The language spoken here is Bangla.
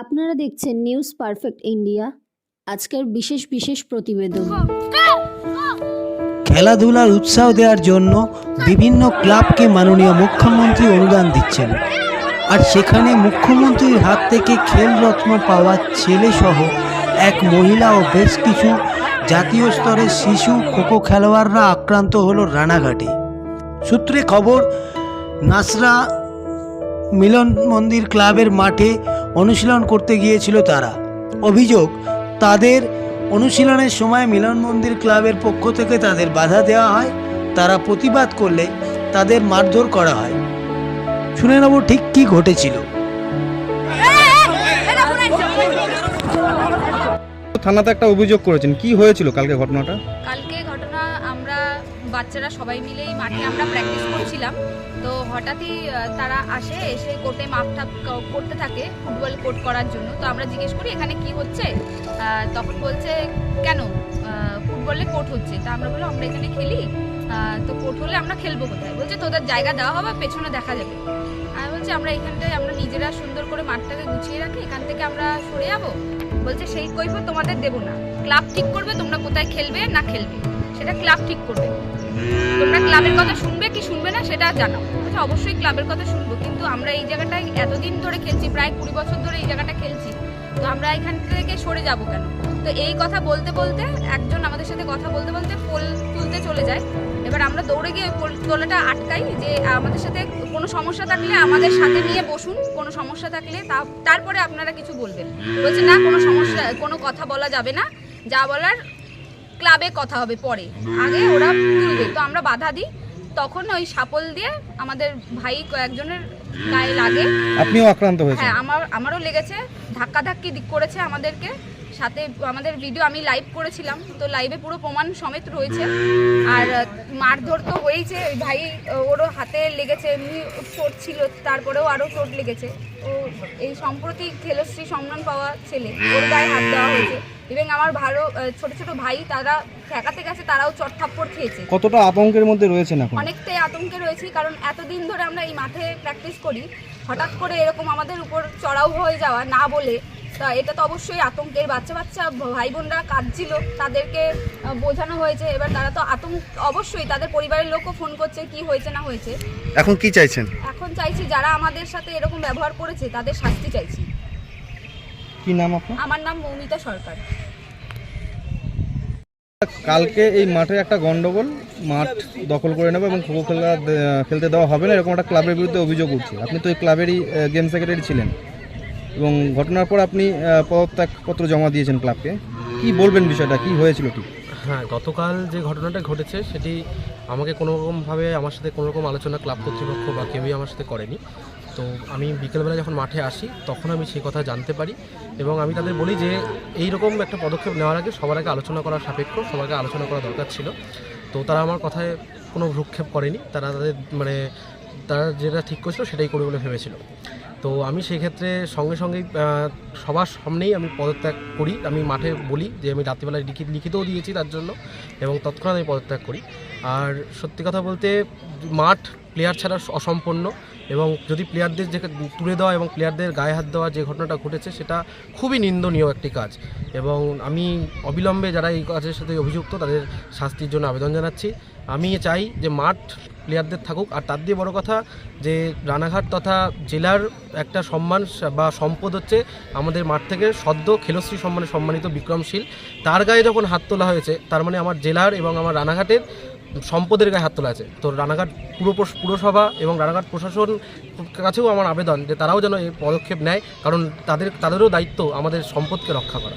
আপনারা দেখছেন নিউজ পারফেক্ট ইন্ডিয়া আজকের বিশেষ বিশেষ প্রতিবেদন। খেলাধুলার উৎসাহ দেওয়ার জন্য বিভিন্ন ক্লাবকে মাননীয় মুখ্যমন্ত্রী অনুদান দিচ্ছেন। আর সেখানে মুখ্যমন্ত্রীর হাত থেকে খেল খেলরত্ন পাওয়া ছেলেসহ এক মহিলা ও বেশ কিছু জাতীয় স্তরের শিশু, খোখো খেলোয়াড়রা আক্রান্ত হলো রানাঘাটে। সূত্রে খবর, নাসরা মিলন মন্দির ক্লাবের মাঠে অনুশীলন করতে গিয়েছিল তারা। অভিযোগ তাদের অনুশীলনের সময় মিলন মন্দির ক্লাবের পক্ষ থেকে তাদের বাধা দেওয়া হয় তারা প্রতিবাদ করলে তাদের মারধর করা হয়। শুনে নেব ঠিক কি ঘটেছিল। থানাতে একটা অভিযোগ করেছেন কি হয়েছিল কালকে ঘটনাটা? কালকে ঘটনা আমরা বাচ্চারা সবাই মিলেই মাঠে আমরা প্র্যাকটিস করছিলাম। তো হঠাৎই তারা আসে, এসে কোর্টে মাপ টাপ করতে থাকে, ফুটবল কোর্ট করার জন্য। তো আমরা জিজ্ঞেস করি, এখানে কি হচ্ছে? তখন বলছে, কেন? ফুটবলে কোর্ট হচ্ছে। তা আমরা বললাম, আমরা এখানে খেলি। তো কোর্ট হলে আমরা খেলব কোথায়? বলছে, তোদের জায়গা দেওয়া হবে, পেছনে দেখা যাবে। আমি বলছি, আমরা এখানটায়, আমরা নিজেরা সুন্দর করে মাঠটাকে গুছিয়ে রাখি, এখান থেকে আমরা সরে যাব? বলছে, সেই কৈফত তোমাদের দেবো না। ক্লাব ঠিক করবে, তোমরা কোথায় খেলবে না খেলবে। সেটা ক্লাব ঠিক করবে। তোমরা ক্লাবের কথা শুনবে কি শুনবে না সেটা জানাও। বলছে অবশ্যই ক্লাবের কথা শুনব, কিন্তু আমরা এই জায়গাটায় এতদিন ধরে খেলছি, প্রায় কুড়ি বছর ধরে এই জায়গাটা খেলছি, তো আমরা এখান থেকে সরে যাব কেন? তো এই কথা বলতে বলতে একজন আমাদের সাথে কথা বলতে বলতে পোল তুলতে চলে যায়। এবার আমরা দৌড়ে গিয়ে পোল তোলাটা আটকাই যে আমাদের সাথে কোনো সমস্যা থাকলে আমাদের সাথে নিয়ে বসুন, কোনো সমস্যা থাকলে তা- তারপরে আপনারা কিছু বলবেন। বলছে, না, কোনো সমস্যা, কোনো কথা বলা যাবে না। যা বলার ক্লাবে কথা হবে পরে। আগে ওরা তুলবে। তো আমরা বাধা দিই। তখন ওই সাপল দিয়ে আমাদের ভাই কয়েকজনের গায়ে লাগে। আপনিও আক্রান্ত হয়েছেন? হ্যাঁ আমার আমারও লেগেছে। ধাক্কা ধাক্কি দিক করেছে আমাদেরকে। সাথে আমাদের ভিডিও আমি লাইভ করেছিলাম। তো লাইভে পুরো প্রমাণ সমেত রয়েছে। আর মারধর তো হয়েছে ওই ভাই ওরও হাতে লেগেছে। এমনি চোট ছিল। তারপরেও আরও চোট লেগেছে। ও এই সম্প্রতি খেলশ্রী সম্মান পাওয়া ছেলে ওর গায়ে হাত দেওয়া হয়েছে। এবং আমার ভালো ছোট ছোট ভাই তারা ঠেকাতে গেছে তারাও চট থাপ্পড় খেয়েছে। কতটা আতঙ্কের মধ্যে রয়েছেন এখন? অনেকটাই আতঙ্কে রয়েছি কারণ এতদিন ধরে আমরা এই মাঠে প্র্যাকটিস করি। হঠাৎ করে এরকম আমাদের উপর চড়াও হয়ে যাওয়া না বলে তা এটা তো অবশ্যই আতঙ্কের বাচ্চা বাচ্চা ভাই বোনরা কাঁদছিল তাদেরকে বোঝানো হয়েছে। এবার তারা তো আতঙ্ক অবশ্যই তাদের পরিবারের লোকও ফোন করছে কি হয়েছে না হয়েছে। এখন কি চাইছেন? এখন চাইছি যারা আমাদের সাথে এরকম ব্যবহার করেছে তাদের শাস্তি চাইছি। কি নাম আপনার? আমার নাম মৌমিতা সরকার। কালকে এই মাঠে একটা গন্ডগোল মাঠ দখল করে নেবে এবং খোখো খেলা খেলতে দেওয়া হবে না এরকম একটা ক্লাবের বিরুদ্ধে অভিযোগ উঠছে। আপনি তো এই ক্লাবেরই গেম সেক্রেটারি ছিলেন। এবং ঘটনার পর আপনি পদত্যাগপত্র জমা দিয়েছেন ক্লাবকে। কি বলবেন বিষয়টা? কি হয়েছিল ঠিক? হ্যাঁ গতকাল যে ঘটনাটা ঘটেছে সেটি আমাকে কোনো রকমভাবে আমার সাথে কোনো রকম আলোচনা ক্লাব কর্তৃপক্ষ বা কেউই আমার সাথে করেনি। তো আমি বিকেলবেলা যখন মাঠে আসি, তখন আমি সেই কথা জানতে পারি এবং আমি তাদের বলি যে এই রকম একটা পদক্ষেপ নেওয়ার আগে সবার আগে আলোচনা করা সাপেক্ষ সবাইকে আলোচনা করা দরকার ছিল। তো তারা আমার কথায় কোনো ভ্রুক্ষেপ করেনি। তারা তাদের মানে তারা যেটা ঠিক করেছিল সেটাই করবে বলে ভেবেছিল। তো আমি সেই ক্ষেত্রে সঙ্গে সঙ্গেই সবার সামনেই আমি পদত্যাগ করি। আমি মাঠে বলি যে, আমি রাত্রিবেলায় লিখিত লিখিতও দিয়েছি তার জন্য এবং তৎক্ষণাৎ আমি পদত্যাগ করি। আর সত্যি কথা বলতে, মাঠ প্লেয়ার ছাড়া অসম্পূর্ণ এবং যদি প্লেয়ারদের যে তুলে দেওয়া এবং প্লেয়ারদের গায়ে হাত দেওয়া যে ঘটনাটা ঘটেছে, সেটা খুবই নিন্দনীয় একটি কাজ। এবং আমি অবিলম্বে যারা এই কাজের সাথে অভিযুক্ত, তাদের শাস্তির জন্য আবেদন জানাচ্ছি। আমি চাই যে মাঠ প্লেয়ারদের থাকুক। আর তার দিয়ে বড় কথা যে রানাঘাট তথা জেলার একটা সম্মান বা সম্পদ হচ্ছে আমাদের মাঠ থেকে সদ্য খেলশ্রী সম্মানে সম্মানিত বিক্রমশীল। তার গায়ে যখন হাত তোলা হয়েছে, তার মানে আমার জেলার এবং আমার রানাঘাটের সম্পদের গায়ে হাত তোলা আছে। তো রানাঘাট পুর পুরসভা এবং রানাঘাট প্রশাসন কাছেও আমার আবেদন যে তারাও যেন এই পদক্ষেপ নেয়, কারণ তাদের, তাদেরও দায়িত্ব আমাদের সম্পদকে রক্ষা করা